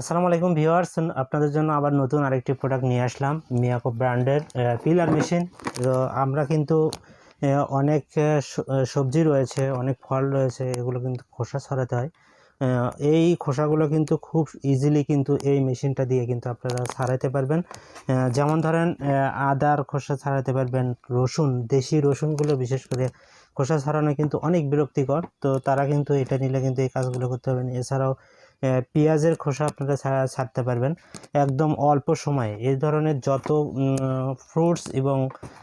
আসসালামু আলাইকুম ভিউয়ার্স, আপনাদের জন্য আবার নতুন আরেকটি প্রোডাক্ট নিয়ে আসলাম, মিয়াকো ব্র্যান্ডের পিলার মেশিন তো আমরা কিন্তু অনেক সবজি রয়েছে, অনেক ফল রয়েছে, এগুলো কিন্তু খোসা ছড়াতে হয়। এই খোসাগুলো কিন্তু খুব ইজিলি কিন্তু এই মেশিনটা দিয়ে কিন্তু আপনারা ছাড়াইতে পারবেন। যেমন ধরেন আদার খোসা ছাড়াতে পারবেন, রসুন, দেশি রসুনগুলো বিশেষ করে খোসা ছাড়ানো কিন্তু অনেক বিরক্তিকর। তো তারা কিন্তু এটা নিলে কিন্তু এই কাজগুলো করতে পারবেন। এছাড়াও পেঁয়াজের খোসা আপনারা ছাড়তে পারবেন। একদম অল্প সময়ে। এই ধরনের যত ফ্রুটস এবং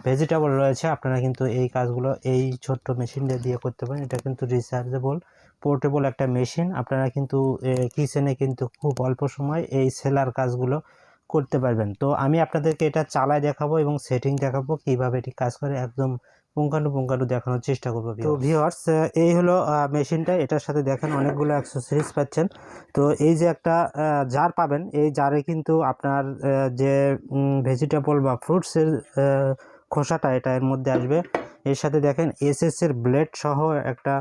ভেজিটেবল রয়েছে, আপনারা কিন্তু এই কাজগুলো, এই ছোট্ট মেশিন দিয়ে করতে পারেন। এটা কিন্তু রিচার্জেবল পোর্টেবল একটা মেশিন আপনারা কিন্তু কিচেনে কিন্তু খুব অল্প সময় এই সেলার কাজগুলো করতে পারবেন। তো আমি আপনাদেরকে এটা চালায় দেখাবো এবং সেটিং দেখাবো কীভাবে এটি কাজ করে। একদম পুঙ্খানুপুঙ্খানু দেখানোর চেষ্টা করব তো ভিওয়ার্স এই হলো মেশিনটা। এটার সাথে দেখেন অনেকগুলো অ্যাক্সেসরিজ পাচ্ছেন। তো এই যে একটা জার পাবেন এই জারে কিন্তু আপনার যে ভেজিটেবল বা ফ্রুটসের খোসাটা এটা এর মধ্যে আসবে। এর সাথে দেখেন এস এর ব্লেড সহ একটা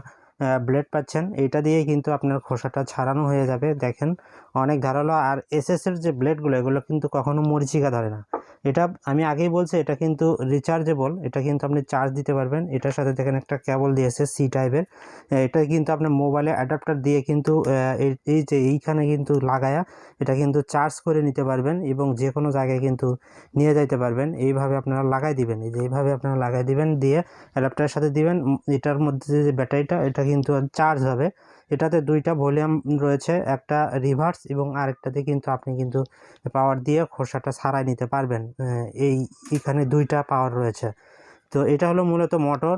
ব্লেড পাচ্ছেন। এটা দিয়ে কিন্তু আপনার খোসাটা ছাড়ানো হয়ে যাবে। দেখেন, অনেক ধারালো। আর এসএস এর যে ব্লেডগুলো এগুলো কিন্তু কখনো মরিচিকা ধরে না। এটা আমি আগেই বলছি, এটা কিন্তু রিচার্জেবল এটা কিন্তু আপনি চার্জ দিতে পারবেন। এটার সাথে দেখেন একটা কেবল দিয়েছে সি টাইপের এটা কিন্তু আপনার মোবাইলে অ্যাডাপ্টার দিয়ে কিন্তু এই যে এইখানে কিন্তু লাগায়া এটা কিন্তু চার্জ করে নিতে পারবেন এবং যে কোনো জায়গায় কিন্তু নিয়ে যাইতে পারবেন। এইভাবে আপনারা লাগাই দিবেন। এই যে এইভাবে আপনারা লাগাই দিবেন, দিয়ে অ্যাডাপ্টারের সাথে দিবেন। এটার মধ্যে যে ব্যাটারিটা এটা কিন্তু চার্জ হবে। এটাতে দুইটা ভলিউম রয়েছে, একটা রিভার্স এবং আরেকটাতে কিন্তু আপনি কিন্তু পাওয়ার দিয়ে খোসাটা ছাড়াই নিতে পারবেন। এই, এখানে দুইটা পাওয়ার রয়েছে। তো এটা হলো মূলত মোটর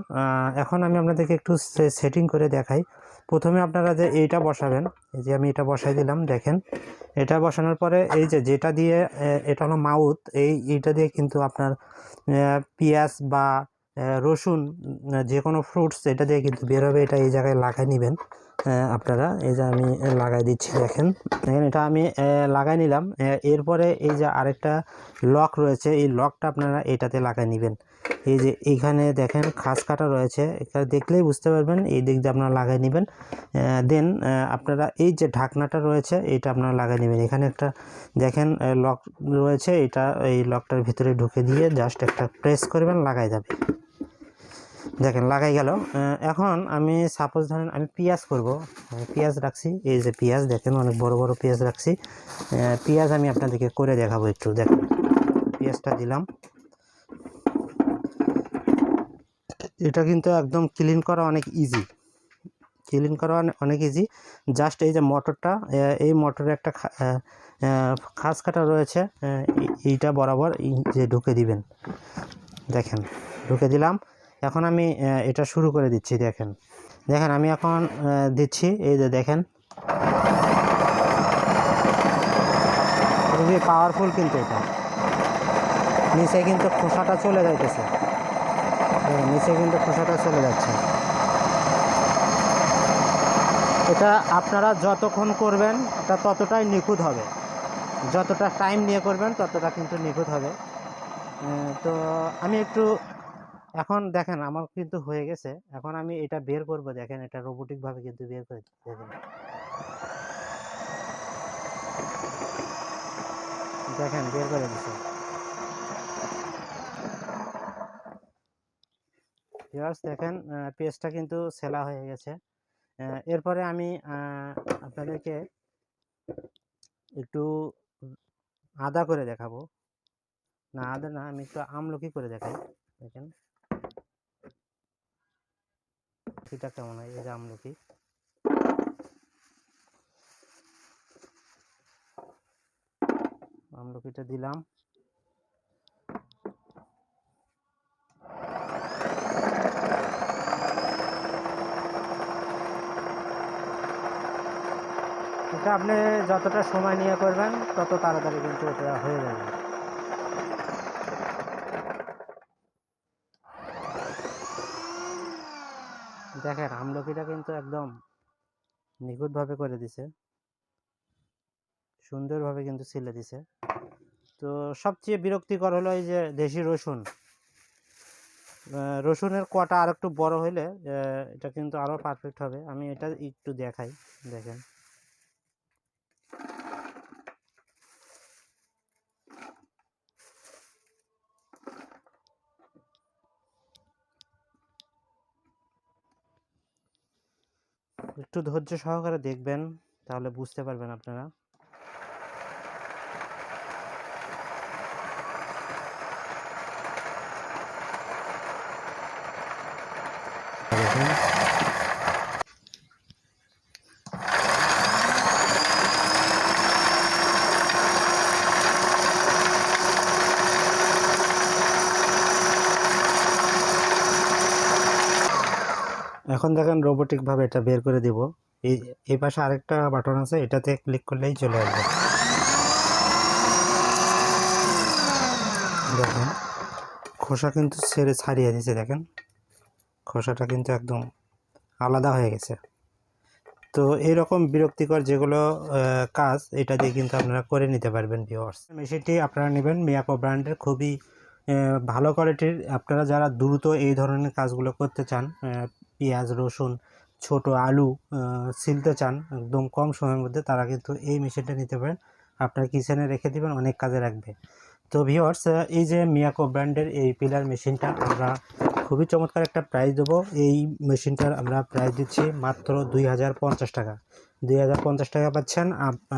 এখন আমি আপনাদেরকে একটু সেটিং করে দেখাই। প্রথমে আপনারা যে এইটা বসাবেন, এই যে আমি এটা বসাই দিলাম, দেখেন। এটা বসানোর পরে এই যে যেটা দিয়ে এটা হলো মাউথ এই, এইটা দিয়ে কিন্তু আপনার পেঁয়াজ বা রসুন যে কোনো ফ্রুটস এটা দিয়ে কিন্তু বের হবে এটা এই জায়গায় লাগাই নেবেন। আপনারা, এই যে আমি লাগাই দিচ্ছি, দেখেন। দেখেন, এটা আমি লাগাই নিলাম। এরপরে এই যে আরেকটা লক রয়েছে, এই লকটা আপনারা এটাতে লাগাই নেবেন। এই যে এইখানে দেখেন, খাস কাটা রয়েছে। এখানে দেখলেই বুঝতে পারবেন, এই দিক দিয়ে আপনারা লাগাই নেবেন। দেন আপনারা এই যে ঢাকনাটা রয়েছে, এটা আপনারা লাগাই নেবেন। এখানে একটা, দেখেন লক রয়েছে। এটা এই লকটার ভিতরে ঢুকে দিয়ে জাস্ট একটা প্রেস করবেন লাগাই যাবে। দেখেন, লাগাই গেল। এখন আমি সাপোজ ধরেন আমি পেঁয়াজ করব। পেঁয়াজ রাখছি, এই যে পেঁয়াজ দেখেন, অনেক বড় বড় পেঁয়াজ রাখছি। পেঁয়াজ আমি আপনাদেরকে করে দেখাবো একটু, দেখেন। পেঁয়াজটা দিলাম। এটা কিন্তু একদম ক্লিন করা অনেক ইজি ক্লিন করা অনে- অনেক ইজি জাস্ট এই যে মোটরটা এই মোটরে একটা খাস কাটা রয়েছে এইটা বরাবর যে ঢুকে দিবেন। দেখেন, ঢুকে দিলাম। এখন আমি এটা শুরু করে দিচ্ছি, দেখেন। দেখেন, আমি এখন দিচ্ছি, এই যে দেখেন। খুবই পাওয়ারফুল কিন্তু এটা। নিচে কিন্তু খোসাটা চলে যাইতেছে। নিচে কিন্তু খোসাটা চলে যাচ্ছে। এটা আপনারা যতক্ষণ করবেন, এটা ততটাই নিখুঁত হবে। যতটা টাইম নিয়ে করবেন, ততটা কিন্তু নিখুঁত হবে। তো আমি একটু এখন দেখেন আমার কিন্তু হয়ে গেছে। এখন আমি এটা বের করব, দেখেন এটা রোবোটিক ভাবে কিন্তু বের করে দেখেন। দেখেন, বের করে ভিউয়ার্স দেখেন পেজটা কিন্তু সেলা হয়ে গেছে। এরপরে আমি আপনাদেরকে একটু আদা করে দেখাবো। না, আদা না, আমি একটু আমলকি করে দেখাই। দেখেন। এটা কেমন হয়? এই যে আমলকি। আমলকিটা দিলাম। এটা আপনি যতটা সময় নিয়ে করবেন, তত তাড়াতাড়ি কিন্তু এটা হয়ে যাবে। দেখেন, আমলকিটা কিন্তু একদম নিখুঁতভাবে করে দিছে। সুন্দরভাবে কিন্তু ছিলে দিছে। তো সবচেয়ে বিরক্তিকর হলো এই যে দেশি রসুন। রসুনের কটা আর একটু বড় হইলে এটা কিন্তু আরও পারফেক্ট হবে। আমি এটা একটু দেখাই, দেখেন। একটু ধৈর্য সহকারে দেখবেন তাহলে বুঝতে পারবেন আপনারা দেখুন। এখন দেখেন রোবোটিক ভাবে এটা বের করে দিব। এই এই পাশে আরেকটা বাটন আছে, এটাতে ক্লিক করলেই চলে আসবে। দেখেন, খোসা কিন্তু ছেড়ে ছাড়িয়ে দিয়েছে, দেখেন। খোসাটা কিন্তু একদম আলাদা হয়ে গেছে। তো এইরকম বিরক্তিকর যেগুলো কাজ, এটা দিয়ে কিন্তু আপনারা করে নিতে পারবেন ভিওয়ার্স মেশিনটি আপনারা নেবেন, মিয়াকো ব্র্যান্ডের খুবই ভালো কোয়ালিটির আপনারা যারা দ্রুত এই ধরনের কাজগুলো করতে চান পেঁয়াজ, রসুন, ছোট আলু ছিলতে চান, একদম কম সময়ের মধ্যে তারা কিন্তু এই মেশিনটা নিতে পারেন। আপনার কিচেনে রেখে দিবেন, অনেক কাজে রাখবে তো ভিওয়ার্স এই যে মিয়াকো ব্র্যান্ডের এই পিলার মেশিনটা আমরা খুবই চমৎকার একটা প্রাইস দেবো। এই মেশিনটার আমরা প্রাইস দিচ্ছি মাত্র দুই হাজার পঞ্চাশ টাকা। দুই হাজার পঞ্চাশ টাকা পাচ্ছেন।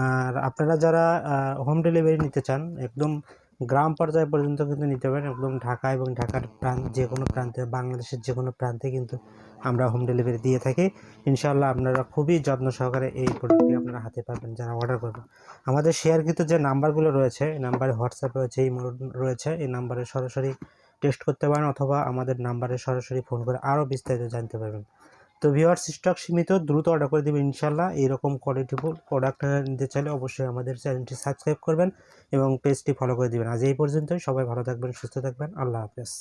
আর আপনারা যারা হোম ডেলিভারি নিতে চান, একদম গ্রাম পর্যায় পর্যন্ত কিন্তু নিতে পারেন। একদম ঢাকা এবং ঢাকার প্রান্ত যে কোনো প্রান্তে, বাংলাদেশের যে কোনো প্রান্তে কিন্তু আমরা হোম ডেলিভারি দিয়ে থাকি। ইনশাআল্লাহ আপনারা খুবই যত্ন সহকারে এই প্রোডাক্টটি আপনারা হাতে পাবেন যারা অর্ডার করবেন আমাদের শেয়ারকৃত যে নাম্বারগুলো রয়েছে, এই নাম্বারে হোয়াটসঅ্যাপ রয়েছে এই রয়েছে, এই নাম্বারে সরাসরি টেক্সট করতে পারেন অথবা আমাদের নাম্বারে সরাসরি ফোন করে আরও বিস্তারিত জানতে পারবেন। তো ভিওয়ার্স স্টক সীমিত, দ্রুত অর্ডার করে দেবেন ইনশাল্লাহ এইরকম কোয়ালিটিফুল প্রোডাক্ট নিতে চাইলে অবশ্যই আমাদের চ্যানেলটি সাবস্ক্রাইব করবেন এবং পেজটি ফলো করে দেবেন। আজ এই পর্যন্তই। সবাই ভালো থাকবেন, সুস্থ থাকবেন। আল্লাহ হাফেজ।